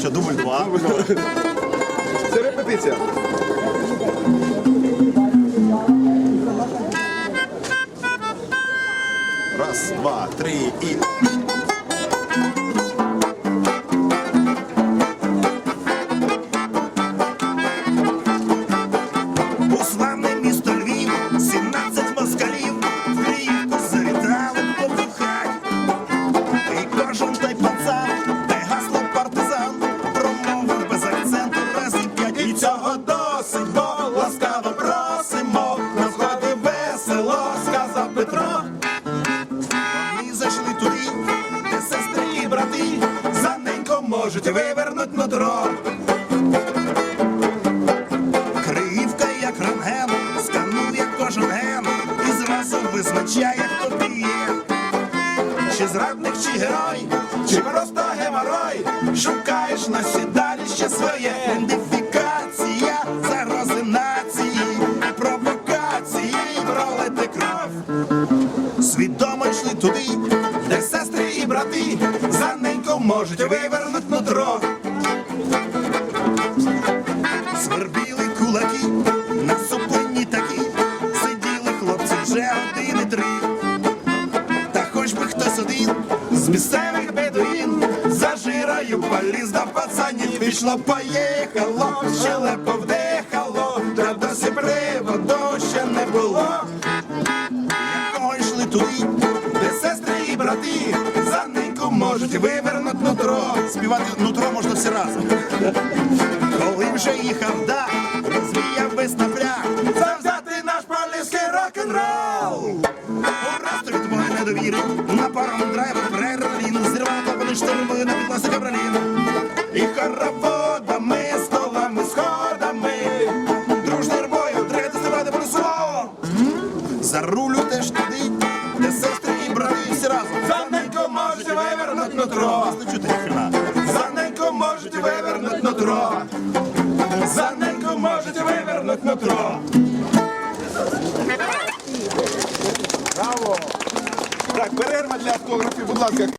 Ага. Це репетиція. Раз, два, три і. У бо ласкаво просимо, на сході весело, сказав Петро. Вони зайшли туди, де сестри і брати, за ненько можуть вивернуть нутро. Криївка як рентген, сканує кожен ген і зразу визначає, хто ти є. Чи зрадник, чи герой, чи просто геморой, шукаєш на сідаліще своє Свідомо йшли туди, де сестри і брати за ненько можуть вивернуть нутро. Свербіли кулаки, на супині такі, сиділи хлопці вже години три. Та хоч би хтось один з місцевих бедуїн за жирою поліз до пацанів пішло, поїхало, щелепо вдихало, та досі приводу ще не було. Можуть вивернуть нутро. Співати нутро можна всі разом. Коли вже їхав да, розвіяв весь напряг, завзяти наш поліський рок-н-рол. Просто від моєї недовіри на паром драйвер прервін зірвав клапани штурмою на підласі кабралін. І хороводами, столами, сходами, дружною рбою треба стрибати полюсово. За рулю вивернуть нутро. За неньку можуть вивернуть нутро. За неньку можуть вивернуть нутро. Браво! Так, перерва для автографів, будь ласка.